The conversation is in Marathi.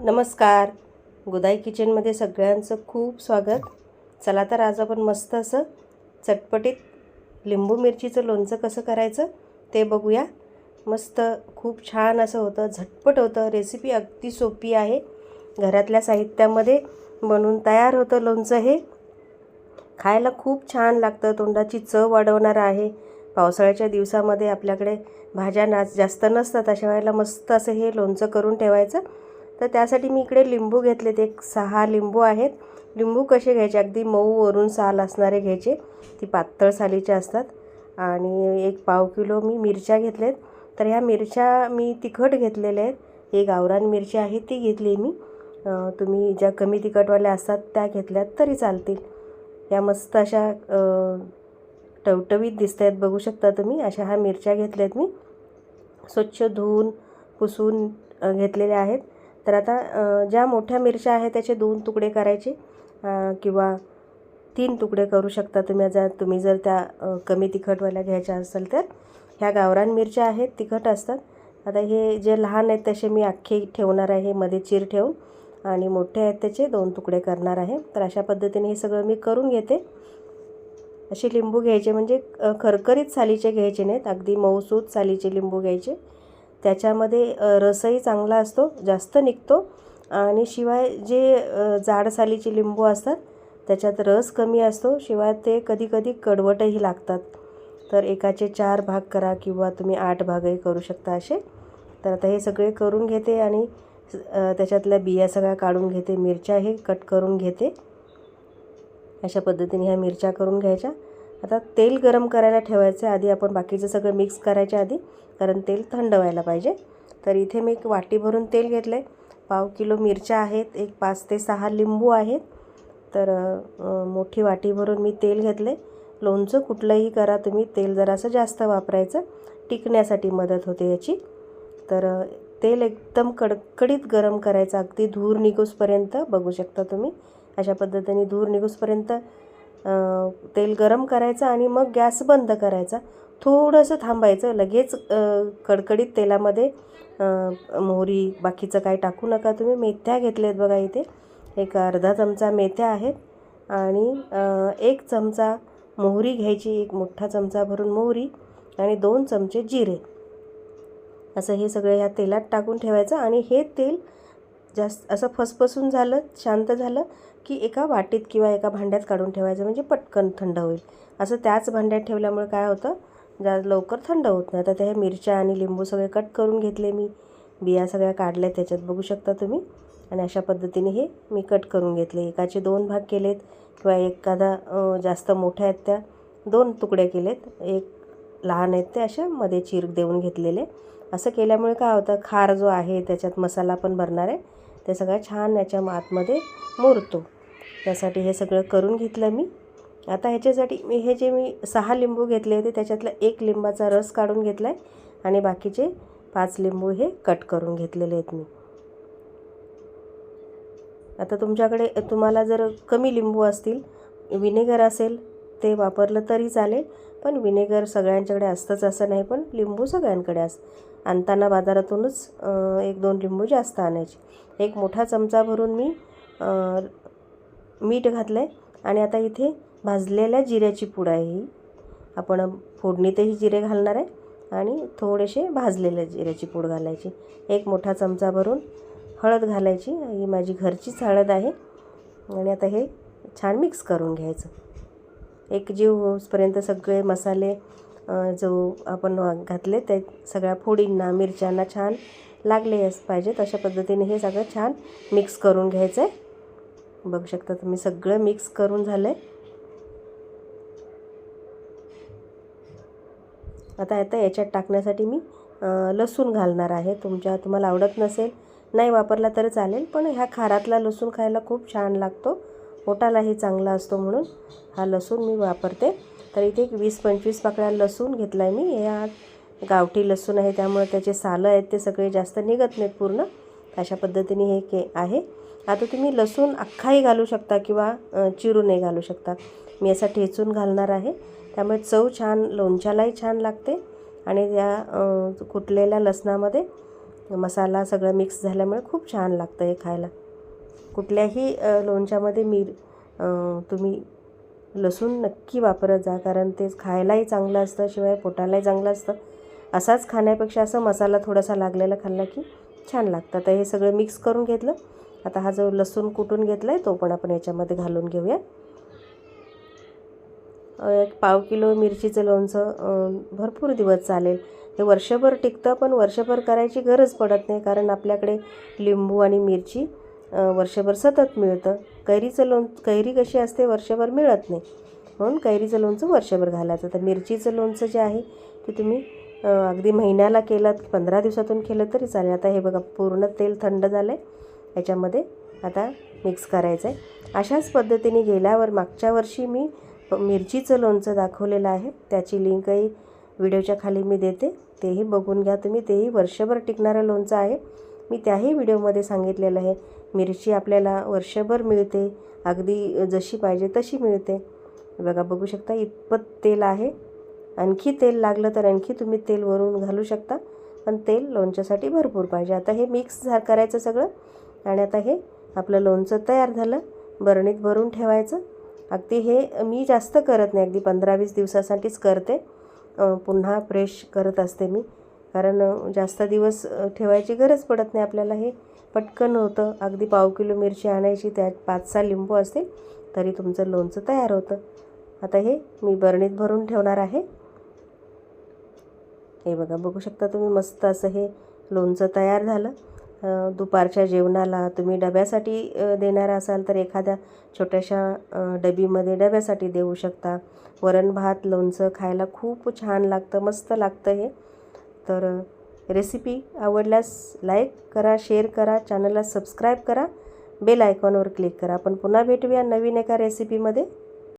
नमस्कार. गुदाई किचनमध्ये सगळ्यांचं खूप स्वागत. चला तर आज आपण मस्त असं चटपटीत लिंबू मिरचीचं लोणचं कसं करायचं ते बघूया. मस्त खूप छान असं होतं झटपट होतं. रेसिपी अगदी सोपी आहे. घरातल्या साहित्यामध्ये बनून तयार होतं लोणचं हे. खायला खूप छान लागतं. तोंडाची चव वाढवणारं आहे. पावसाळ्याच्या दिवसामध्ये आपल्याकडे भाज्या नाच जास्त नसतात. अशा वेळेला मस्त असं हे लोणचं करून ठेवायचं. तर त्यासाठी मी इकडे लिंबू घेतलेत. एक सहा लिंबू आहेत. लिंबू कसे घ्यायचे? अगदी मऊ वरून साल असणारे घ्यायचे. ती पातळ सालीचे असतात. आणि एक पाव किलो मी मिरच्या घेतलेत. तर ह्या मिरच्या मी तिखट घेतलेल्या आहेत. एक गावरान मिरची आहे ती घेतली मी. तुम्ही ज्या कमी तिखटवाल्या असतात त्या घेतल्यात तरी चालतील. या मस्त अशा टवटवीत दिसत आहेत बघू शकता तुम्ही अशा ह्या मिरच्या घेतल्यात मी. स्वच्छ धुवून पुसून घेतलेल्या आहेत. तर आता ज्या मोठ्या मिरच्या आहेत त्याचे दोन तुकडे करायचे किंवा तीन तुकडे करू शकता तुम्ही. जर तुम्ही जर त्या कमी तिखटवाल्या घ्यायच्या असेल तर. ह्या गावरान मिरच्या आहेत तिखट असतात. आता हे जे लहान आहेत तसे मी अख्खे ठेवणार आहे मध्ये चीर ठेवून. आणि मोठे आहेत त्याचे दोन तुकडे करणार आहे. तर अशा पद्धतीने हे सगळं मी करून घेते. असे लिंबू घ्यायचे म्हणजे खरखरीत सालीचे घ्यायचे नाहीत. अगदी मऊसूत सालीचे लिंबू घ्यायचे. त्याच्यामध्ये रसही चांगला असतो जास्त निघतो. आणि शिवाय जे अ, जाड सालीचे लिंबू असतात त्याच्यात रस कमी असतो. शिवाय ते कधीकधी कडवटही लागतात. तर एकाचे चार भाग करा किंवा तुम्ही आठ भागही करू शकता असे. तर आता हे सगळे करून घेते आणि त्याच्यातल्या बिया सगळ्या काढून घेते. मिरच्याही कट करून घेते. अशा पद्धतीने ह्या मिरच्या करून घ्यायच्या. आता तेल गरम करायला ठेवायचं आधी आपण बाकीचं सगळं मिक्स करायच्या आधी. कारण तेल थंड व्हायला पाहिजे. तर इथे मी एक वाटी भरून तेल घेतलं आहे पाव किलो मिरच्या आहेत एक पाच ते सहा लिंबू आहेत. तर मोठी वाटी भरून मी तेल घेतलं लोणचं कुठलंही करा तुम्ही तेल जरासं जास्त वापरायचं. टिकण्यासाठी मदत होते याची. तर तेल एकदम कडकडीत गरम करायचं अगदी धूर निघूसपर्यंत बघू शकता तुम्ही. अशा पद्धतीने धूर निघूसपर्यंत तेल गरम करायचं आणि मग गॅस बंद करायचा. थोडंसं थांबायचं. लगेच कडकडीत तेलामध्ये मोहरी बाकीचं काय टाकू नका तुम्ही. मेथ्या घेतल्या आहेत बघा इथे. एक अर्धा चमचा मेथ्या आहेत. आणि एक चमचा मोहरी घ्यायची. एक मोठा चमचा भरून मोहरी आणि दोन चमचे जिरे. असं हे सगळं ह्या तेलात टाकून ठेवायचं. आणि हे तेल जास्त असं फसफसून झालं शांत झालं की एका वाटीत किंवा एका भांड्यात काढून ठेवायचं. म्हणजे पटकन थंड होईल. असं त्याच भांड्यात ठेवल्यामुळे काय होतं? म्हणजे ज्या लवकर थंड होत नाही. आता त्या मिरच्या आणि लिंबू सगळे कट करून घेतले मी. बिया सगळ्या काढल्या त्याच्यात बघू शकता तुम्ही. आणि अशा पद्धतीने हे मी कट करून घेतले. एकाचे दोन भाग केलेत किंवा एखादा जास्त मोठ्या आहेत त्या दोन तुकडे केलेत. एक लहान आहेत ते अशा मध्ये चीर देऊन घेतलेले. असं केल्यामुळे काय होतं खार जो आहे त्याच्यात मसाला पण भरणार आहे. ते सगळं छान याच्या आतमध्ये मुरतो. त्यासाठी हे सगळं करून घेतलं मी. आता ह्याच्यासाठी मी हे जे मी सहा लिंबू घेतले होते त्याच्यातला एक लिंबाचा रस काढून घेतला आहे आणि बाकीचे पाच लिंबू हे कट करून घेतलेले आहेत मी. आता तुमच्याकडे तुम्हाला जर कमी लिंबू असतील विनेगर असेल ते वापरलं तरी चालेल पण विनेगर सगळ्यांच्याकडे असतंच असं नाही पण लिंबू सगळ्यांकडे अस आणताना बाजारातूनच एक दोन लिंबू जास्त आणायचे. एक मोठा चमचा भरून मी मीठ घातलं आहे आणि आता इथे भाजलेल्या जिऱ्याची पूड आहे ही. आपण फोडणीतही जिरे घालणार आहे आणि थोडेसे भाजलेल्या जिऱ्याची पूड घालायची. एक मोठा चमचा भरून हळद घालायची. ही माझी घरचीच हळद आहे. आणि आता हे छान मिक्स करून घ्यायचं. एक जीव होसपर्यंत सगळे मसाले जो आपण घातले ते सगळ्या फोडींना मिरच्यांना छान लागले पाहिजेत. अशा पद्धतीने हे सगळं छान मिक्स करून घ्यायचं आहे बघू शकता तुम्ही सगळं मिक्स करून झालं आहे आता आता याच्यात टाकण्यासाठी मी लसूण घालणार आहे. तुमच्या तुम्हाला आवडत नसेल नाही वापरला तरी चालेल पण ह्या खारातला लसूण खायला खूप छान लागतो. पोटालाही चांगला असतो म्हणून हा लसूण मी वापरते. तर इथे एक वीस पंचवीस पाकळ्या लसूण घेतला आहे मी. या गावठी लसूण आहे त्यामुळे त्याचे सालं आहेत ते सगळे जास्त निघत नाहीत पूर्ण. अशा पद्धतीने हे के आहे. आता तुम्ही लसूण अख्खाही घालू शकता किंवा चिरूनही घालू शकता. मी असा ठेचून घालणार आहे. त्यामुळे चव छान लोणच्यालाही छान लागते. आणि त्या कुटलेल्या लसणामध्ये मसाला सगळं मिक्स झाल्यामुळे खूप छान लागतं हे खायला. कुठल्याही लोणच्यामध्ये मीर तुम्ही लसूण नक्की वापरत जा कारण ते खायलाही चांगलं असतं शिवाय पोटालाही चांगलं असतं. असाच खाण्यापेक्षा असं मसाला थोडासा लागलेला खाल्ला की छान लागतं. तर हे सगळं मिक्स करून घेतलं. आता हा जो लसूण कुटून घेतला आहे तो पण आपण याच्यामध्ये घालून घेऊया. एक पाव किलो मिरचीचं लोणचं भरपूर दिवस चालेल. हे वर्षभर टिकतं पण वर्षभर करायची गरज पडत नाही कारण आपल्याकडे लिंबू आणि मिरची वर्षभर सतत मिळतं. कैरीचं लोण कैरी कशी असते वर्षभर मिळत नाही. म्हणून कैरीचं लोणचं वर्षभर घालायचं. तर मिरचीचं लोणचं जे आहे ते तुम्ही अगदी महिन्याला केलं पंधरा दिवसातून केलं तरी चालेल. आता हे बघा पूर्ण तेल थंड झालं आहे याच्यामध्ये आता मिक्स करायचं आहे अशाच पद्धतीने गेल्यावर मागच्या वर्षी मी मिरचीचं लोणचं दाखवलेलं आहे. त्याची लिंकही व्हिडिओच्या खाली मी देते. तेही बघून घ्या तुम्ही. तेही वर्षभर टिकणारं लोणचं आहे. मी त्याही व्हिडिओमध्ये सांगितलेलं आहे. मिरची आपल्याला वर्षभर मिळते. अगदी जशी पाहिजे तशी मिळते. बघा बघू शकता इतपत तेल आहे. आणखी तेल लागलं तर आणखी तुम्ही तेल वरून घालू शकता. पण तेल लोणच्यासाठी भरपूर पाहिजे. आता हे मिक्स झा करायचं सगळं. आणि आता हे आपलं लोणचं तयार झालं. बरणीत भरून ठेवायचं. अगदी हे मी जास्त करत नाही. अगदी पंधरा वीस दिवसासाठीच करते. पुन्हा फ्रेश करत असते मी. कारण जास्त दिवस ठेवायची गरज पडत नाही आपल्याला हे. पटकन होतं. अगदी पाव किलो मिरची आणायची त्यात पाच सहा लिंबू असतील तरी तुमचं लोणचं तयार होतं. आता हे मी बरणीत भरून ठेवणार आहे. हे बघा बघू शकता तुम्ही मस्त असं हे लोणचं तयार झालं. दुपारच्या जेवणाला तुम्ही डब्यासाठी देणार असाल तर एखाद्या छोट्याशा डबीमध्ये डब्यासाठी देऊ शकता. वरण भात लोणचं खायला खूप छान लागतं मस्त लागतं हे. तर रेसिपी आवडल्यास लाईक करा शेअर करा चॅनलला सबस्क्राईब करा. बेल आयकॉनवर क्लिक करा. आपण पुन्हा भेटूया नवीन एका रेसिपीमध्ये